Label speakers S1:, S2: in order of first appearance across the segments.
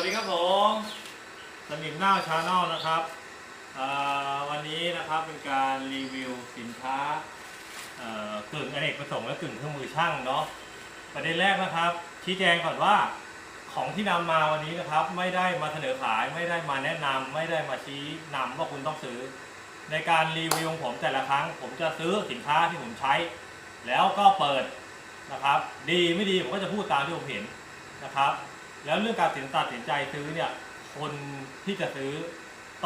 S1: วัสดีครับผมสนิมหน้าชาแนลนะครับวันนี้นะครับเป็นการรีวิวสินค้าเกึ่งอเนกประสงค์และกึ่งเครื่องมือช่างเนาะประเด็นแรกนะครับ ชี้แจงก่อนว่าของที่นำมาวันนี้นะครับ ไม่ได้มาเสนอขายไม่ได้มาแนะนำไม่ได้มาชี้นำว่าคุณต้องซื้อ ในการรีวิวของผมแต่ละครั้ง ผมจะซื้อสินค้าที่ผมใช้ แล้วก็เปิดนะครับ ดีไม่ดีผมก็จะพูดตามที่ผมเห็นนะครับ แล้วเรื่องการตัดสินใจซื้อเนี่ยคนที่จะซื้อ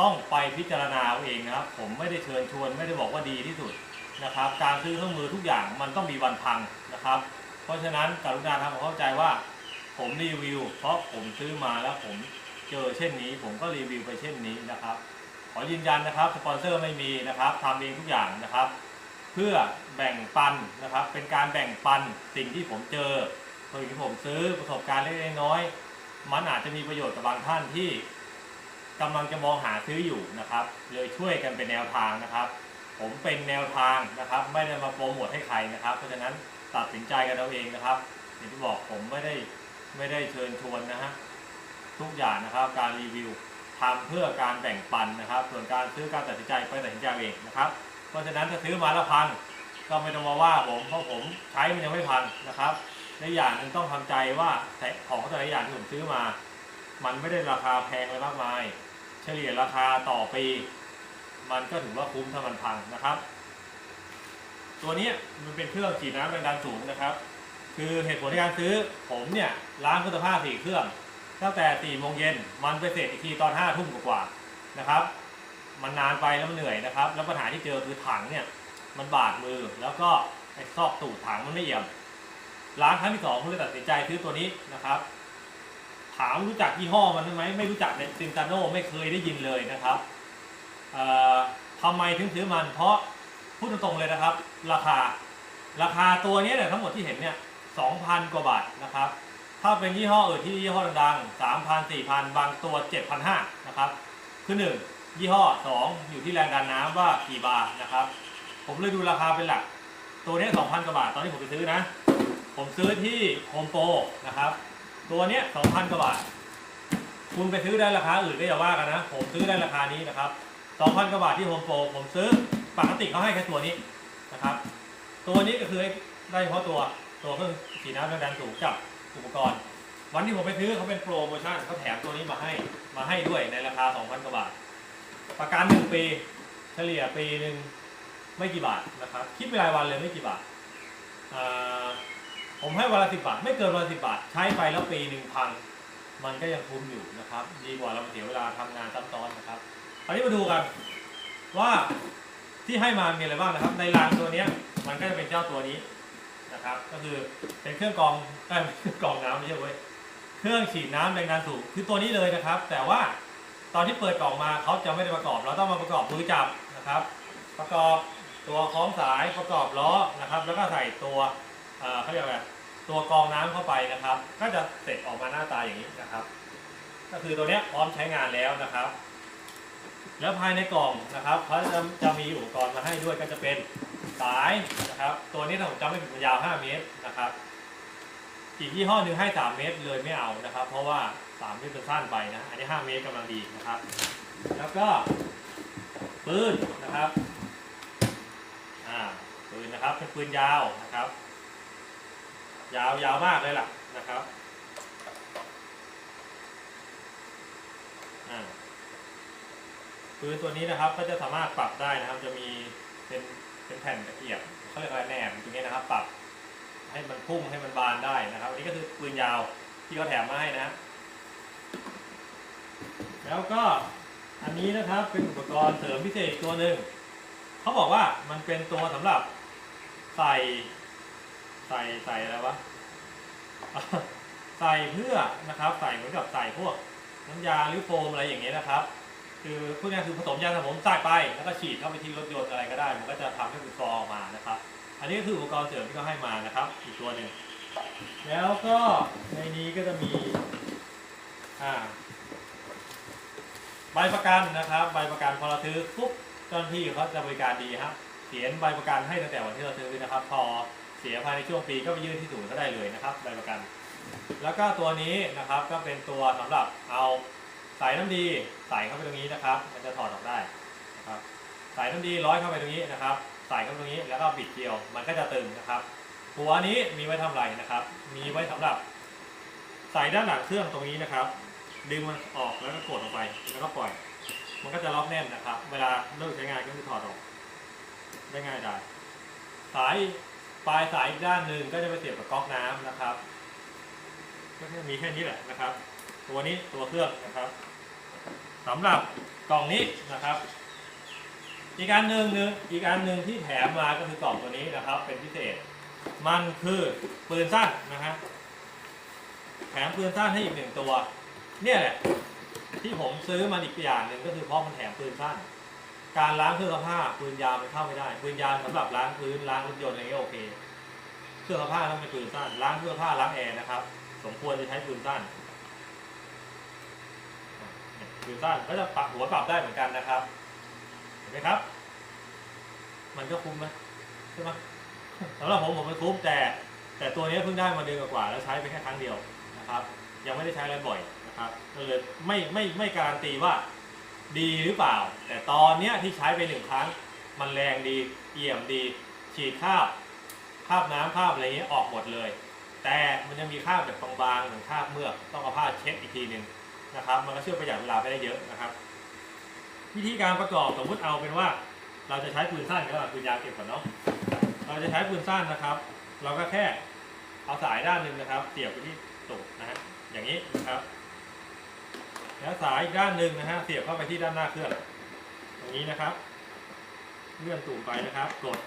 S1: ต้องไปพิจารณาเอาเองนะครับ ผมไม่ได้เชิญชวนไม่ได้บอกว่าดีที่สุดนะครับ การซื้อเครื่องมือทุกอย่างมันต้องมีวันพังนะครับ เพราะฉะนั้นกรุณาทำความเข้าใจว่า ผมรีวิว เพราะผมซื้อมาแล้วผมเจอเช่นนี้ ผมก็รีวิวไปเช่นนี้นะครับ ขอยืนยันนะครับสปอนเซอร์ไม่มีนะครับทำเองทุกอย่างนะครับ เพื่อแบ่งปันนะครับ เป็นการแบ่งปันสิ่งที่ผมเจอสิ่งที่ผมซื้อประสบการณ์เล็กๆน้อยๆ มันอาจจะมีประโยชน์กับบางท่านที่กำลังจะมองหาซื้ออยู่นะครับ เลยช่วยกันเป็นแนวทางนะครับ ผมเป็นแนวทางนะครับ ไม่ได้มาโปรโมทให้ใครนะครับ เพราะฉะนั้นตัดสินใจกันเอาเองนะครับอย่างที่บอกผมไม่ได้ไม่ได้เชิญชวนนะฮะทุกอย่างนะครับการรีวิวทำเพื่อการแบ่งปันนะครับ ส่วนการซื้อการตัดสินใจไปตัดสินใจเอาเองนะครับ เพราะฉะนั้นถ้าซื้อมาแล้วพังก็ไม่ต้องมาว่าผมเพราะผมใช้มันยังไม่พังนะครับ และอย่างนึงต้องทำใจว่าแต่ของแต่ละอย่างที่ผมซื้อมา มันไม่ได้ราคาแพงเลยมากมาย เฉลี่ยราคาต่อปี มันก็ถือว่าคุ้มถ้ามันพังนะครับ ตัวนี้มันเป็นเครื่องฉีดน้ำแรงดันสูงนะครับ คือเหตุผลในการซื้อผมเนี่ยล้างคุณภาพสี่เครื่องตั้งแต่สี่โมงเย็นมันไปเสร็จอีกทีตอนห้าทุ่มกว่าๆนะครับ มันนานไปแล้วมันเหนื่อยนะครับ แล้วปัญหาที่เจอคือถังเนี่ยมันบาดมือแล้วก็ไอ้ซอกตูดถังมันไม่เอี่ยม ร้านครั้งที่สองผมเลยตัดสินใจซื้อตัวนี้นะครับ ถามรู้จักยี่ห้อมันไหมไม่รู้จักในซินตาโนไม่เคยได้ยินเลยนะครับทำไมถึงซื้อมัน เพราะพูดตรงๆเลยนะครับ ราคาราคาตัวนี้เนี่ยทั้งหมดที่เห็นเนี่ยสองพันกว่าบาทนะครับ ถ้าเป็นยี่ห้ออื่นที่ยี่ห้อดังๆสามพันสี่พันบางตัวเจ็ดพันห้านะครับ คือหนึ่งยี่ห้อสองอยู่ที่แรงดันน้ำว่ากี่บาทนะครับ ผมเลยดูราคาเป็นหลัก ตัวนี้สองพันกว่าบาทตอนที่ผมไปซื้อนะ ผมซื้อที่โฮมโปรนะครับ ตัวเนี้ยสองพันกว่าบาท คุณไปซื้อได้ราคาอื่นก็อย่าว่ากันนะ ผมซื้อได้ราคานี้นะครับสองพันกว่าบาทที่โฮมโปรผมซื้อปกติเขาให้แค่ตัวนี้นะครับ ตัวนี้ก็คือได้เฉพาะตัวตัวเครื่องฉีดน้ำแรงดันสูงกับอุปกรณ์ วันที่ผมไปซื้อเขาเป็นโปรโมชั่นเขาแถมตัวนี้มาให้มาให้ด้วยในราคา 2,000กว่าบาท ประกันหนึ่งปี เฉลี่ยปีหนึ่งไม่กี่บาทนะครับ คิดเป็นรายวันเลยไม่กี่บาทอ่า ผมให้วันละสิบาท ไม่เกินวันละสิบาท ใช้ไปแล้วปีหนึ่งพันมันก็ยังคุ้มอยู่นะครับ ดีกว่าเราเสียเวลาทำงานซ้ำซ้อนนะครับคราวนี้มาดูกันว่าที่ให้มามีอะไรบ้างนะครับ ในรางตัวเนี้ยมันก็จะเป็นเจ้าตัวนี้นะครับ ก็คือเป็นเครื่องกรองเอ้ยไม่ใช่เครื่องกรองน้ำไม่ใช่เว้ยเครื่องฉีดน้ำแรงดันสูงคือตัวนี้เลยนะครับ แต่ว่าตอนที่เปิดกล่องมาเขาจะไม่ได้ประกอบ เราต้องมาประกอบมือจับนะครับ ประกอบตัวคล้องสายประกอบล้อนะครับ แล้วก็ใส่ตัวอ่อเขาเรียกอะไร ตัวกรองน้ำเข้าไปนะครับ ก็จะเสร็จออกมาหน้าตาอย่างนี้นะครับ ก็คือตัวเนี้ยพร้อมใช้งานแล้วนะครับ แล้วภายในกล่องนะครับเขาจะจะมีอุปกรณ์มาให้ด้วยก็จะเป็นสายนะครับ ตัวนี้ถ้าผมจำไม่ผิดมันยาว 5 เมตรนะครับ อีกยี่ห้อหนึ่งให้ 3 เมตรเลยไม่เอานะครับ เพราะว่า 3 เมตรมันสั้นไปนะ อันนี้ 5 เมตรกำลังดีนะครับ แล้วก็ปืนนะครับอ่าปืนนะครับเป็นปืนยาวนะครับ ยาวยาวมากเลยล่ะนะครับอ่าปืนตัวนี้นะครับก็จะสามารถปรับได้นะครับ จะมีเป็นเป็นแผ่นตะเกียบเขาเรียกอะไรแหนบตรงนี้นะครับ ปรับให้มันพุ่งให้มันบานได้นะครับ อันนี้ก็คือปืนยาวที่เขาแถมมาให้นะแล้วก็อันนี้นะครับเป็นอุปกรณ์เสริมพิเศษตัวหนึ่งเขาบอกว่ามันเป็นตัวสำหรับใส่ ใส่ใส่อะไรวะใส่เพื่อนะครับ ใส่เหมือนกับใส่พวกน้ำยาหรือโฟมอะไรอย่างเงี้ยนะครับ คือพูดง่ายคือผสมยาสระผมใส่ไปแล้วก็ฉีดเข้าไปที่รถยนต์อะไรก็ได้ มันก็จะทำให้เป็นฟองออกมานะครับ อันนี้ก็คืออุปกรณ์เสริมที่เขาให้มานะครับ อีกตัวหนึ่งแล้วก็ในนี้ก็จะมีอ่าใบประกันนะครับ ใบประกันพอเราซื้อปุ๊บเจ้าหน้าที่เขาจะบริการดีครับเขียนใบประกันให้ตั้งแต่วันที่เราซื้อนะครับพอ สียภายในช่วงปีก็ไปยื่นที่ศูนย์ก็ได้เลยนะครับใบประกัน แล้วก็ตัวนี้นะครับก็เป็นตัวสำหรับเอาสายน้ำดีใส่เข้าไปตรงนี้นะครับ มันจะถอดออกได้นะครับสายน้ำดีร้อยเข้าไปตรงนี้นะครับใส่เข้าไปตรงนี้แล้วก็บิดเกลียวมันก็จะตึงนะครับ หัวนี้มีไว้ทำอะไรนะครับ มีไว้สำหรับใส่ด้านหลังเครื่องตรงนี้นะครับ ดึงมันออกแล้วก็กดออกไปแล้วก็ปล่อย มันก็จะล็อกแน่นนะครับ เวลาเลิกใช้งานก็คือถอดออกได้ง่ายได้สาย ปลายสายอีกด้านหนึ่งก็จะไปเสียบกับก๊อกน้ำนะครับ ก็จะมีแค่นี้แหละนะครับ ตัวนี้ตัวเครื่องนะครับสำหรับกล่องนี้นะครับ อีกอันหนึ่งหนึ่งอีกอันหนึ่งที่แถมมาก็คือกล่องตัวนี้นะครับ เป็นพิเศษ มันคือปืนสั้นนะฮะแถมปืนสั้นให้อีกหนึ่งตัว เนี่ยแหละที่ผมซื้อมันอีกอย่างหนึ่งก็คือเพราะมันแถมปืนสั้น การล้างเครื่องซักผ้าปืนยาวมันเข้าไม่ได้ปืนยาวสำหรับล้างพื้นล้างรถยนต์อะไรเงี้ยโอเค เครื่องซักผ้าต้องเป็นปืนสั้นล้างเสื้องผ้าล้างแอร์นะครับ สมควรจะใช้ปืนสั้นปืนสั้นก็จะปรับหัวปรับได้เหมือนกันนะครับ เห็นไหมครับ มันก็คุ้มไหมใช่ไหมสำหรับผมผมมันคุ้มแต่ แต่ตัวนี้เพิ่งได้มาเดือนกว่าแล้วใช้ไปแค่ครั้งเดียวนะครับ ยังไม่ได้ใช้อะไรบ่อยนะครับก็เลยไม่ไม่ไม่การันตีว่า ดีหรือเปล่า แต่ตอนเนี้ยที่ใช้ไปหนึ่งครั้ง มันแรงดีเอี่ยมดี ฉีดคราบคราบน้ำคราบอะไรเงี้ยออกหมดเลย แต่มันยังมีคราบแบบบางๆเหมือนคราบเมือกต้องเอาผ้าเช็ดอีกทีหนึ่งนะครับ มันก็ช่วยประหยัดเวลาไปได้เยอะนะครับ วิธีการประกอบสมมุติเอาเป็นว่า เราจะใช้ปืนสั้นก็ปืนยาวเก็บก่อนเนาะเราจะใช้ปืนสั้นนะครับ เราก็แค่เอาสายด้านหนึ่งนะครับเสียบไปที่ตูดนะฮะอย่างนี้นะครับ แล้วสายอีกด้านหนึ่งนะฮะเสียบเข้าไปที่ด้านหน้าเครื่องตรงนี้นะครับ เลื่อนตูดไปนะครับ กด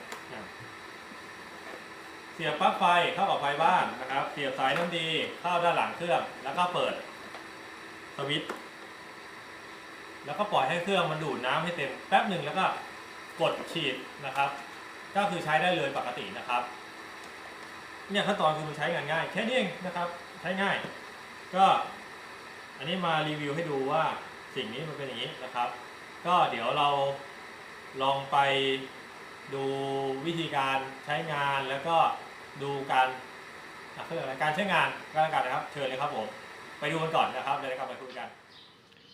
S1: เสียบปลั๊กไฟเข้ากับไฟบ้านนะครับ เสียบสายน้ำดีเข้าด้านหลังเครื่อง แล้วก็เปิดสวิตช์แล้วก็ปล่อยให้เครื่องมันดูดน้ำให้เต็มแป๊บหนึ่งแล้วก็กดฉีดนะครับ ก็คือใช้ได้เลยปกตินะครับ เนี่ยขั้นตอนคือมันใช้งานง่ายแค่นี้เองนะครับ ใช้ง่าย ก็ อันนี้มารีวิวให้ดูว่าสิ่งนี้มันเป็นอย่างนี้นะครับ ก็เดี๋ยวเราลองไปดูวิธีการใช้งานแล้วก็ดูการอะเขาเรียกอะไรการใช้งานก็แล้วกันนะครับ เชิญเลยครับผมไปดูกันก่อนนะครับเดี๋ยวเรากลับมาคุยกัน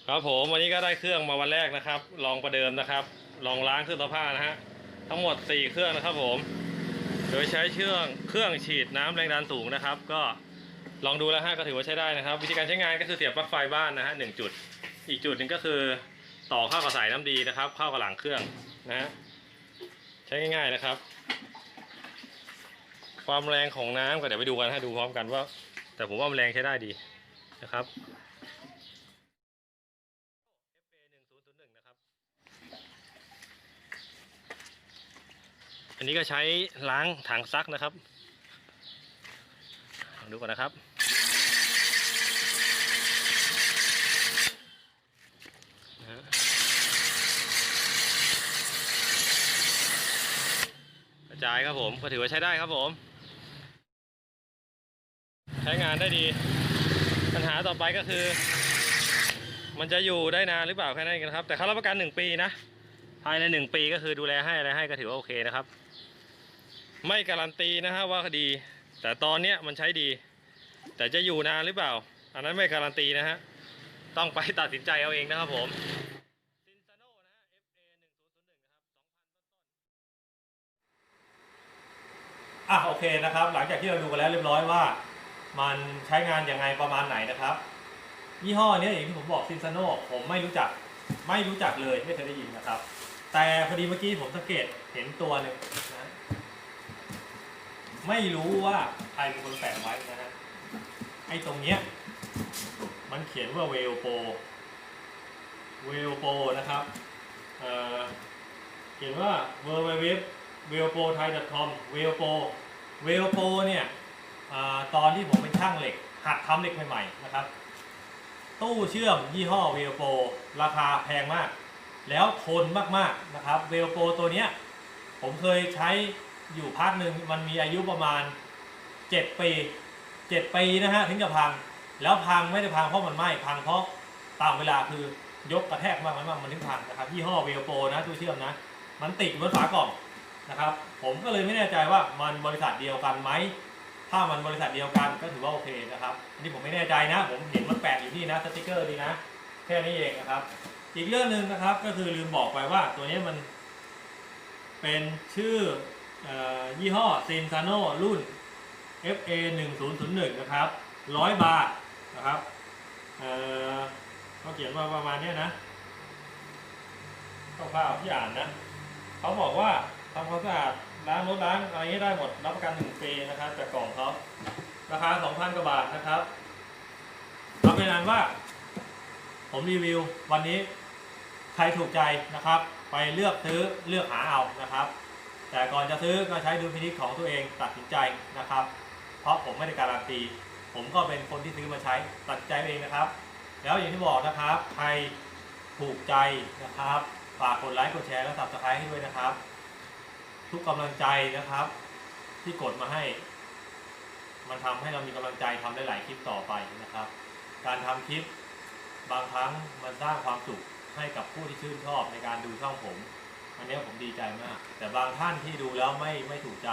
S1: ครับผมวันนี้ก็ได้เครื่องมาวันแรกนะครับ ลองประเดิมนะครับ ลองล้างเครื่องซักผ้านะฮะทั้งหมด 4 เครื่องนะครับผม โดยใช้เชื่องเครื่องฉีดน้ำแรงดันสูงนะครับ ก็ ลองดูแล้วฮะก็ถือว่าใช้ได้นะครับ วิธีการใช้งานก็คือเสียบปลั๊กไฟบ้านนะฮะหนึ่งจุด อีกจุดหนึ่งก็คือต่อเข้ากับสายน้ำดีนะครับ เข้ากับหลังเครื่องนะฮะใช้ง่าย ๆนะครับ ความแรงของน้ำก็เดี๋ยวไปดูกันฮะดูพร้อมกันว่า แต่ผมว่ามันแรงใช้ได้ดีนะครับ FA1001 นะครับอันนี้ก็ใช้ล้างถังซักนะครับลองดูก่อนนะครับ นะฮะก ระจายครับผมก็ถือว่าใช้ได้ครับผม ใช้งานได้ดี ปัญหาต่อไปก็คือ มันจะอยู่ได้นานหรือเปล่าแค่นั้นเองนะครับ แต่เขารับประกันหนึ่งปีนะ ภายในหนึ่งปีก็คือดูแลให้อะไรให้ก็ถือว่าโอเคนะครับ ไม่การันตีนะฮะว่าดี แต่ตอนเนี้ยมันใช้ดี แต่จะอยู่นานหรือเปล่า อันนั้นไม่การันตีนะฮะต้องไปตัดสินใจเอาเองนะครับผมซินซาโนนะฮะ FA 1 0 0 1นะครับ2,000ต้นๆ อะโอเคนะครับ หลังจากที่เราดูกันแล้วเรียบร้อยว่า มันใช้งานยังไงประมาณไหนนะครับ ยี่ห้อเนี้ยอย่างที่ผมบอกซินซาโนผมไม่รู้จักไม่รู้จักเลยไม่เคยได้ยินนะครับ แต่พอดีเมื่อกี้ผมสังเกตเห็นตัวหนึ่งนะไม่รู้ว่าใครเป็นคนแปะไว้นะฮะไอ้ตรงเนี้ยมันเขียนว่าเวลโปเวลโปนะครับเเขียนว่า w w w w e l p o t h a i c o m เวลโปเวลโปเนี่ยอตอนที่ผมเป็นช่างเหล็ก หัดทำเหล็กใหม่ๆนะครับ ตู้เชื่อมยี่ห้อเวลโปราคาแพงมาก แล้วทนมากๆนะครับเวลโปตัวเนี้ยผมเคยใช้อยู่พักหนึ่งมันมีอายุประมาณ 7 ปี 7 ปีนะฮะถึงจะพัง แล้วพังไม่ได้พังเพราะมันไหม้พังเพราะตามเวลาคือยกกระแทกมากมันมากมันถึงพังนะครับยี่ห้อเวลโปนะตู้เชื่อมนะ มันติดบนฝากล่อง นะครับ ผมก็เลยไม่แน่ใจว่ามันบริษัทเดียวกันไหม ถ้ามันบริษัทเดียวกันก็ถือว่าโอเคนะครับอันนี้ผมไม่แน่ใจนะ ผมเห็นมันแปะอยู่ที่นะสติกเกอร์ดีนะ แค่นี้เองนะครับ อีกเรื่องหนึ่งนะครับก็คือลืมบอกไปว่าตัวนี้มันเป็นชื่อออยี่ห้อซินซาโนรุ่น FA 1 0 0 1นะครับ100บาทนะครับเขาเขียนมาประมาณนี้นะคร่าวๆที่อ่านนะ เขาบอกว่า ทำความสะอาดล้างรถล้างอะไรนี้ได้หมดรับประกันหนึ่งปีนะครับจากกล่องเขาราคา2,000กว่าบาทนะครับเอาเป็นอันว่า ผมรีวิววันนี้ใครถูกใจนะครับ ไปเลือกซื้อเลือกหาเอานะครับ แต่ก่อนจะซื้อก็ใช้ดุลพินิจของตัวเองตัดสินใจนะครับ เพราะผมไม่ได้การันตีผมก็เป็นคนที่ซื้อมาใช้ตัดใจเองนะครับ แล้วอย่างที่บอกนะครับ ใครถูกใจนะครับ ฝากกดไลค์กดแชร์และ subscribe ให้ด้วยนะครับ ทุกกำลังใจนะครับ ที่กดมาให้ มันทำให้เรามีกำลังใจทำได้หลายคลิปต่อไปนะครับ การทำคลิปบางครั้งมันสร้างความสุขให้กับผู้ที่ชื่นชอบในการดูช่องผม อันนี้ผมดีใจมาก แต่บางท่านที่ดูแล้วไม่ไม่ถูกใจ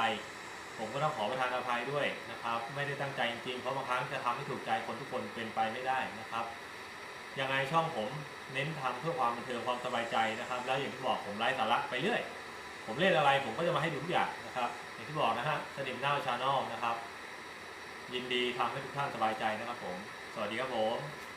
S1: ผมก็ต้องขอประทานอภัยด้วยนะครับ ไม่ได้ตั้งใจจริงๆเพราะบางครั้งจะทำให้ถูกใจคนทุกคนเป็นไปไม่ได้นะครับ ยังไงช่องผมเน้นทำเพื่อความบันเทิงความสบายใจนะครับ แล้วอย่างที่บอกผมไร้สาระไปเรื่อย ผมเล่นอะไรผมก็จะมาให้ดูทุกอย่างนะครับ อย่างที่บอกนะฮะสนิมเน่าชาแนลนะครับ ยินดีทำให้ทุกท่านสบายใจนะครับผม สวัสดีครับผม